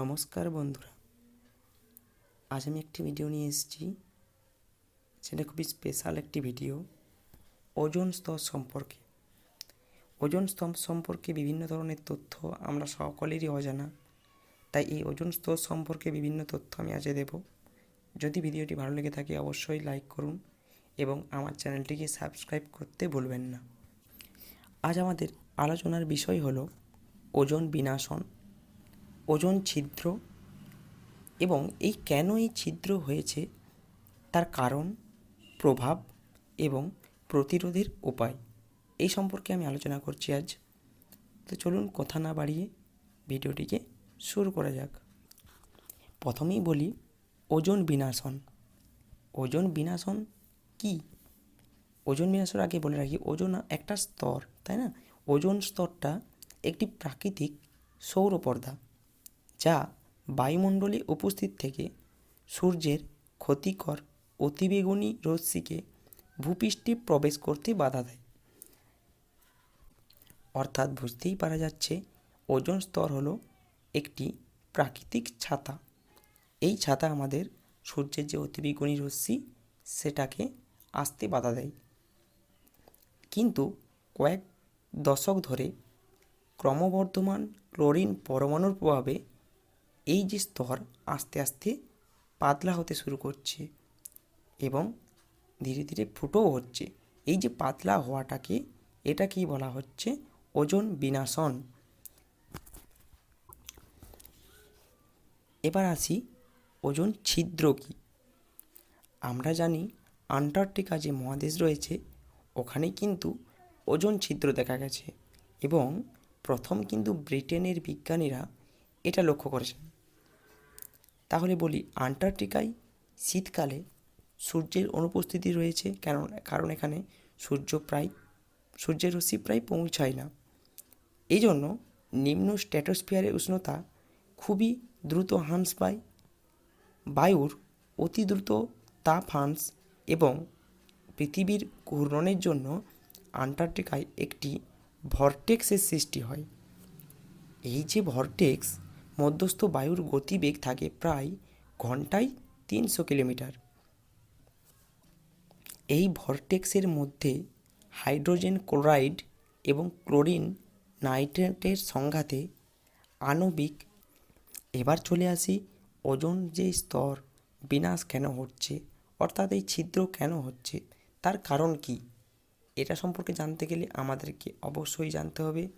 নমস্কার বন্ধুরা। আজ আমি একটি ভিডিও নিয়ে এসেছি, সেটা খুবই স্পেশাল একটি ভিডিও ওজন স্তর সম্পর্কে। ওজন স্তর সম্পর্কে বিভিন্ন ধরনের তথ্য আমরা সকলেরই অজানা, তাই এই ওজন স্তর সম্পর্কে বিভিন্ন তথ্য আমি আজকে দেব। যদি ভিডিওটি ভালো লেগে থাকে, অবশ্যই লাইক করুন এবং আমার চ্যানেলটিকে সাবস্ক্রাইব করতে ভুলবেন না। আজ আমাদের আলোচনার বিষয় হলো ওজন বিনাশন। ওজন ছিদ্র এবং এই কেন এই ছিদ্র হয়েছে, তার কারণ, প্রভাব এবং প্রতিরোধের উপায়, এই সম্পর্কে আমি আলোচনা করছি আজ। তো চলুন কথা না বাড়িয়ে ভিডিওটিকে শুরু করা যাক। প্রথমেই বলি, ওজন বিনাশন। ওজন বিনাশন কি? ওজন বিনাশন আগে বলে রাখি, ওজন একটা স্তর, তাই না? ওজন স্তরটা একটি প্রাকৃতিক সৌর পর্দা যা বায়ুমণ্ডলে উপস্থিত থেকে সূর্যের ক্ষতিকর অতিবেগুনি রশ্মিকে ভূপৃষ্ঠে প্রবেশ করতে বাধা দেয়। অর্থাৎ বুঝতেই পারা যাচ্ছে, ওজন স্তর হলো একটি প্রাকৃতিক ছাতা। এই ছাতা আমাদের সূর্যের যে অতিবেগুনি রশ্মি, সেটাকে আসতে বাধা দেয়। কিন্তু কয়েক দশক ধরে ক্রমবর্ধমান ক্লোরিন পরমাণুর প্রভাবে এই যে স্তর আস্তে আস্তে পাতলা হতে শুরু করছে এবং ধীরে ধীরে ফুটোও হচ্ছে। এই যে পাতলা হওয়াটাকে এটাকেই বলা হচ্ছে ওজন বিনাশন। এবার আসি ওজন ছিদ্র কী? আমরা জানি আন্টার্কটিকা যে মহাদেশ রয়েছে, ওখানে কিন্তু ওজন ছিদ্র দেখা গেছে এবং প্রথম কিন্তু ব্রিটেনের বিজ্ঞানীরা এটা লক্ষ্য করেছেন। তাহলে বলি আন্টার্কটিকায় শীতকালে সূর্যের অনুপস্থিতি রয়েছে কেন কারণ এখানে সূর্য প্রায়, সূর্যের রশ্মি প্রায় পৌঁছায় না। এই জন্য নিম্ন স্ট্যাটোস্ফিয়ারের উষ্ণতা খুবই দ্রুত হ্রাস পায়। বায়ুর অতি দ্রুত তাপ হ্রাস এবং পৃথিবীর ঘূর্ণনের জন্য আন্টার্কটিকায় একটি ভরটেক্সের সৃষ্টি হয়। এই যে ভরটেক্স মধ্যস্থ বায়ুর গতিবেগ থাকে প্রায় ঘন্টায় তিনশো কিলোমিটার। এই ভরটেক্সের মধ্যে হাইড্রোজেন ক্লোরাইড এবং ক্লোরিন নাইট্রেটের সংঘাতে আণবিক, এবার চলে আসি ওজন যে স্তর বিনাশ কেন হচ্ছে, অর্থাৎ এই ছিদ্র কেন হচ্ছে, তার কারণ কি? এটা সম্পর্কে জানতে গেলে আমাদেরকে অবশ্যই জানতে হবে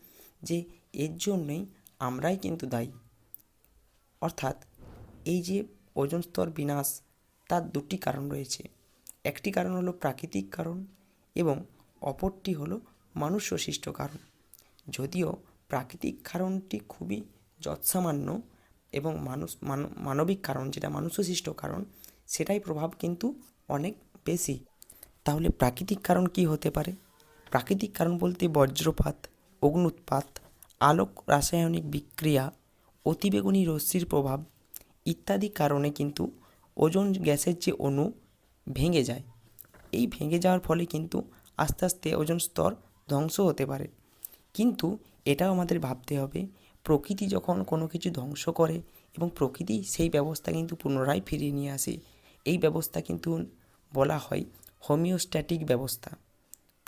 যে এর জন্যই আমরাই কিন্তু দায়ী। অর্থাৎ এই যে ওজন স্তর বিনাশ, তার দুটি কারণ রয়েছে। একটি কারণ হলো প্রাকৃতিক কারণ এবং অপরটি হলো মানুষ্যসৃষ্ট কারণ। যদিও প্রাকৃতিক কারণটি খুবই যৎসামান্য এবং মানুষ মানবিক কারণ, যেটা মানুষসৃষ্ট কারণ, সেটাই প্রভাব কিন্তু অনেক বেশি। তাহলে প্রাকৃতিক কারণ কি হতে পারে? প্রাকৃতিক কারণ বলতে বজ্রপাত অগ্নুৎপাত আলোক রাসায়নিক বিক্রিয়া অতিবেগুনি রশ্মির প্রভাব ইত্যাদি কারণে কিন্তু ওজন গ্যাসের যে অণু ভেঙে যায়। এই ভেঙে যাওয়ার ফলে কিন্তু আস্তে আস্তে ওজন স্তর ধ্বংস হতে পারে। কিন্তু এটাও আমাদের ভাবতে হবে, প্রকৃতি যখন কোনো কিছু ধ্বংস করে এবং প্রকৃতি সেই ব্যবস্থা কিন্তু পুনরায় ফিরিয়ে নিয়ে আসে, এই ব্যবস্থা কিন্তু বলা হয় হোমিওস্ট্যাটিক ব্যবস্থা।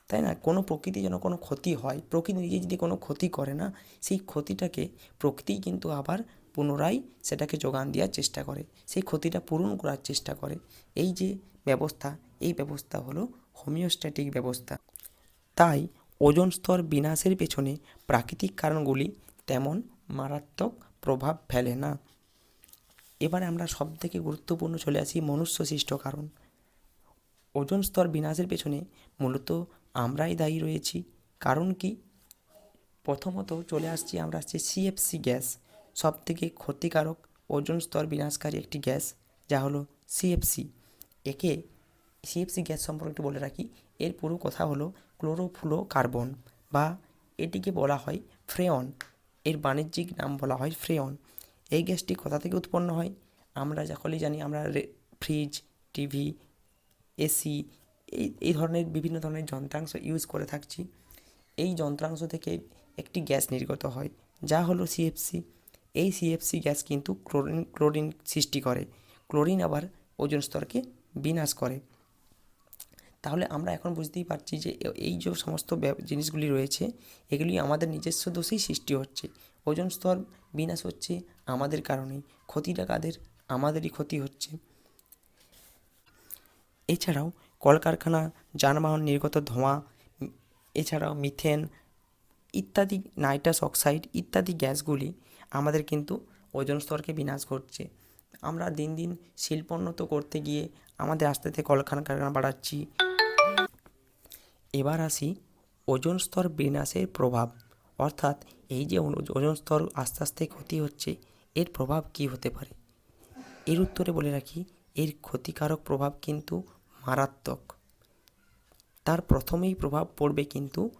তাই না? কোনো প্রকৃতি যেন কোনো ক্ষতি হয়, প্রকৃতি নিজে যদি কোনো ক্ষতি করে না, সেই ক্ষতিটাকে প্রকৃতিই কিন্তু আবার পুনরায় সেটাকে যোগান দেওয়ার চেষ্টা করে, সেই ক্ষতিটা পূরণ করার চেষ্টা করে। এই যে ব্যবস্থা, এই ব্যবস্থা হলো হোমিওস্ট্যাটিক ব্যবস্থা। তাই ওজন স্তর বিনাশের পেছনে প্রাকৃতিক কারণগুলি তেমন মারাত্মক প্রভাব ফেলে না। এবারে আমরা সব থেকে গুরুত্বপূর্ণ চলে আসি মনুষ্য সৃষ্ট কারণ। ওজন স্তর বিনাশের পেছনে মূলত আমরাই দায়ী রয়েছি। কারণ কি? প্রথমত চলে আসছি আমরা আসছি সিএফসি গ্যাস সব থেকে ক্ষতিকারক ওজন স্তর বিনাশকারী একটি গ্যাস, যা হলো সিএফসি একে সিএফসি গ্যাস সম্পর্কে একটু বলে রাখি। এর পুরো কথা হলো ক্লোরোফ্লোরো কার্বন বা এটিকে বলা হয় ফ্রেয়ন। এর বাণিজ্যিক নাম বলা হয় ফ্রেয়ন। এই গ্যাসটি কোথা থেকে উৎপন্ন হয়? আমরা যখনই জানি আমরা ফ্রিজ, টিভি, এসি এই এই ধরনের বিভিন্ন ধরনের যন্ত্রাংশ ইউজ করে থাকছি। এই যন্ত্রাংশ থেকে একটি গ্যাস নির্গত হয়, যা হলো সিএফসি এই সিএফসি গ্যাস কিন্তু ক্লোরিন ক্লোরিন সৃষ্টি করে। ক্লোরিন আবার ওজন স্তরকে বিনাশ করে। তাহলে আমরা এখন বুঝতেই পারছি যে এই যে সমস্ত জিনিসগুলি রয়েছে, এগুলি আমাদের নিজস্ব দোষেই সৃষ্টি হচ্ছে। ওজন স্তর বিনাশ হচ্ছে আমাদের কারণেই, ক্ষতিটা কাদের? আমাদেরই ক্ষতি হচ্ছে। এছাড়াও কলকারখানা, যানবাহন নির্গত ধোঁয়া, এছাড়াও মিথেন ইত্যাদি নাইট্রাস অক্সাইড ইত্যাদি গ্যাসগুলি আমাদের কিন্তু ওজন স্তরকে বিনাশ করছে। আমরা দিন দিন শিল্পোন্নত করতে গিয়ে আমাদের আস্তে আস্তে কলকারখানা বাড়াচ্ছি। এবার আসি ওজন স্তর বিনাশের প্রভাব। অর্থাৎ এই যে ওজন স্তর আস্তে আস্তে ক্ষতি হচ্ছে, এর প্রভাব কী হতে পারে? এর উত্তরে বলে রাখি, এর ক্ষতিকারক প্রভাব কিন্তু মারাত্মক। তার প্রথমেই প্রভাব পড়বে কিন্তু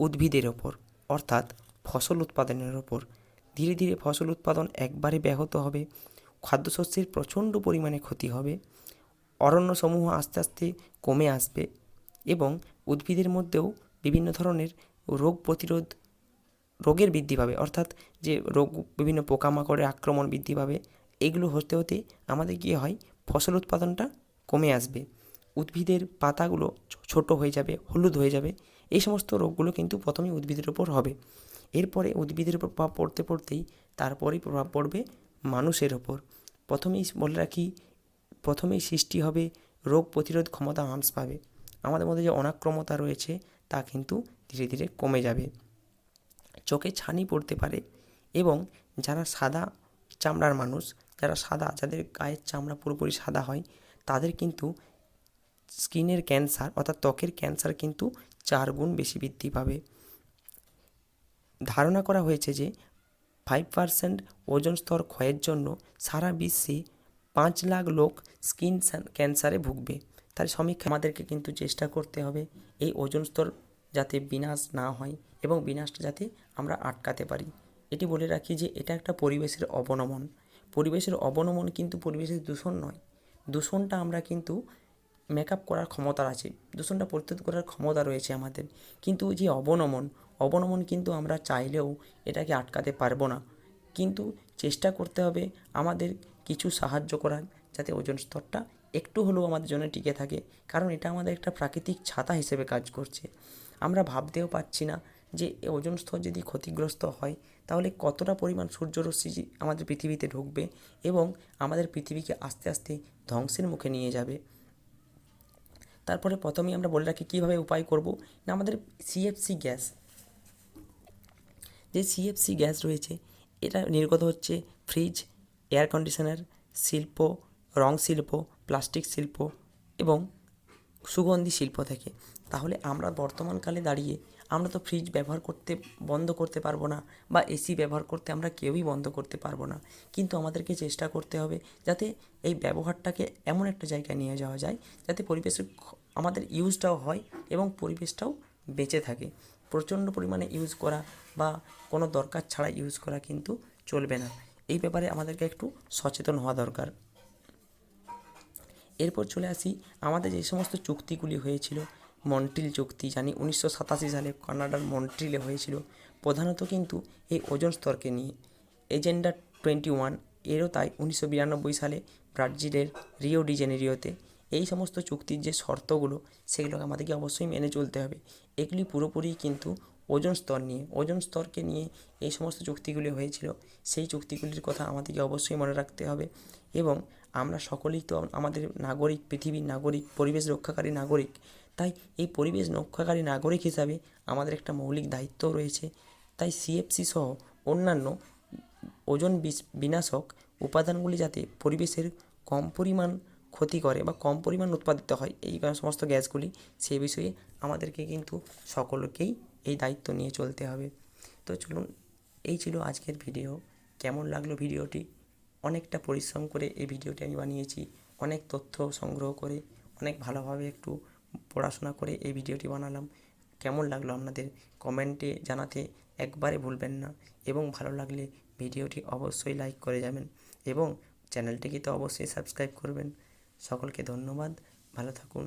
উদ্ভিদের ওপর, অর্থাৎ ফসল উৎপাদনের ওপর। ধীরে ধীরে ফসল উৎপাদন একবারে ব্যাহত হবে, খাদ্যশস্যের প্রচণ্ড পরিমাণে ক্ষতি হবে, অরণ্যসমূহ আস্তে আস্তে কমে আসবে এবং উদ্ভিদের মধ্যেও বিভিন্ন ধরনের রোগ প্রতিরোধ, রোগের বৃদ্ধি পাবে। অর্থাৎ যে রোগ, বিভিন্ন পোকামাকড়ের আক্রমণ বৃদ্ধি পাবে, এগুলো হতে হতে আমাদের কী হয়? ফসল উৎপাদনটা কমে আসবে। উদ্ভিদের পাতাগুলো ছোট হয়ে যাবে, হলুদ হয়ে যাবে। এই সমস্ত রোগগুলো কিন্তু প্রথমেই উদ্ভিদের ওপর হবে। এরপরে উদ্ভিদের উপর প্রভাব পড়তে পড়তেই তারপরেই প্রভাব পড়বে মানুষের ওপর। প্রথমেই বলে রাখি, প্রথমেই সৃষ্টি হবে রোগ প্রতিরোধ ক্ষমতা হ্রাস পাবে। আমাদের মধ্যে যে অনাক্রমতা রয়েছে, তা কিন্তু ধীরে ধীরে কমে যাবে। চোখে ছানি পড়তে পারে এবং যারা সাদা চামড়ার মানুষ, যারা সাদা, যাদের গায়ের চামড়া পুরোপুরি সাদা হয় তাদের কিন্তু স্কিনের ক্যান্সার অর্থাৎ ত্বকের ক্যান্সার কিন্তু চার গুণ বেশি বৃদ্ধি পাবে। ধারণা করা হয়েছে যে ফাইভ পার্সেন্ট ওজন স্তর ক্ষয়ের জন্য সারা বিশ্বে পাঁচ লাখ লোক স্কিন ক্যান্সারে ভুগবে। তার সমীক্ষা আমাদেরকে কিন্তু চেষ্টা করতে হবে এই ওজন স্তর যাতে বিনাশ না হয় এবং বিনাশটা যাতে আমরা আটকাতে পারি। এটি বলে রাখি যে এটা একটা পরিবেশের অবনমন। পরিবেশের অবনমন কিন্তু পরিবেশের দূষণ নয়। দূষণটা আমরা কিন্তু মেকআপ করার ক্ষমতা আছে, দূষণটা প্রতিরোধ করার ক্ষমতা রয়েছে আমাদের। কিন্তু যে অবনমন অবনমন কিন্তু আমরা চাইলেও এটাকে আটকাতে পারব না। কিন্তু চেষ্টা করতে হবে আমাদের কিছু সাহায্য করার, যাতে ওজন স্তরটা একটু হলেও আমাদের জন্য টিকে থাকে। কারণ এটা আমাদের একটা প্রাকৃতিক ছাতা হিসেবে কাজ করছে। আমরা ভাবতেও পারছি না যে ওজন স্তর যদি ক্ষতিগ্রস্ত হয় তাহলে কতটা পরিমাণ সূর্যরশ্মি আমাদের পৃথিবীতে ঢুকবে এবং আমাদের পৃথিবীকে আস্তে আস্তে ধ্বংসের মুখে নিয়ে যাবে? তারপরে প্রথমেই আমরা বলে রাখি কীভাবে উপায় করব? না, আমাদের সিএফসি গ্যাস। যে সিএফসি গ্যাস রয়েছে, এটা নির্গত হচ্ছে ফ্রিজ, এয়ার কন্ডিশনার, শিল্প, রং শিল্প, প্লাস্টিক শিল্প এবং সুগন্ধি শিল্প থেকে। তাহলে আমরা বর্তমানকালে দাঁড়িয়ে আমরা তো ফ্রিজ ব্যবহার করতে বন্ধ করতে পারব না বা এসি ব্যবহার করতে আমরা কেউই বন্ধ করতে পারব না। কিন্তু আমাদেরকে চেষ্টা করতে হবে যাতে এই ব্যবহারটাকে এমন একটা জায়গায় নিয়ে যাওয়া যায় যাতে পরিবেশের আমাদের ইউজটাও হয় এবং পরিবেশটাও বেঁচে থাকে। প্রচণ্ড পরিমাণে ইউজ করা বা কোনো দরকার ছাড়া ইউজ করা কিন্তু চলবে না। এই ব্যাপারে আমাদেরকে একটু সচেতন হওয়া দরকার। এরপর চলে আসি, আমাদের যে সমস্ত চুক্তিগুলি হয়েছিল মন্ট্রিল চুক্তি জানি উনিশশো সাতাশি সালে কানাডার মন্ট্রিলে হয়েছিল। প্রধানত কিন্তু এই ওজন স্তরকে নিয়ে। এজেন্ডা টোয়েন্টি ওয়ান এরও তাই উনিশশো বিরানব্বই সালে ব্রাজিলের রিও ডি জেনেরিওতে এই সমস্ত চুক্তির যে শর্তগুলো, সেগুলোকে আমাদেরকে অবশ্যই মেনে চলতে হবে। এগুলি পুরোপুরি কিন্তু ওজন স্তর নিয়ে। ওজন স্তরকে নিয়ে এই সমস্ত চুক্তিগুলি হয়েছিল। সেই চুক্তিগুলির কথা আমাদেরকে অবশ্যই মনে রাখতে হবে এবং আমরা সকলেই তো আমাদের নাগরিক, পৃথিবীর নাগরিক, পরিবেশ রক্ষাকারী নাগরিক তাই এই পরিবেশ রক্ষাকারী নাগরিক হিসাবে আমাদের একটা মৌলিক দায়িত্বও রয়েছে। তাই সিএফসি সহ অন্যান্য ওজন বিনাশক উপাদানগুলি যাতে পরিবেশের কম পরিমাণ ক্ষতি করে বা কম পরিমাণ উৎপাদিত হয়, এই সমস্ত গ্যাসগুলি, সে বিষয়ে আমাদেরকে কিন্তু সকলকেই এই দায়িত্ব নিয়ে চলতে হবে। তো চলুন, এই ছিল আজকের ভিডিও। কেমন লাগল ভিডিওটি? অনেকটা পরিশ্রম করে এই ভিডিওটি আমি বানিয়েছি। অনেক তথ্য সংগ্রহ করে, অনেক ভালোভাবে একটু পড়াশোনা করে এই ভিডিওটি বানালাম। কেমন লাগল আপনাদের কমেন্টে জানাতে একবারে ভুলবেন না এবং ভালো লাগলে ভিডিওটি অবশ্যই লাইক করে যাবেন এবং চ্যানেলটিকে তো অবশ্যই সাবস্ক্রাইব করবেন। সকলকে ধন্যবাদ। ভালো থাকুন।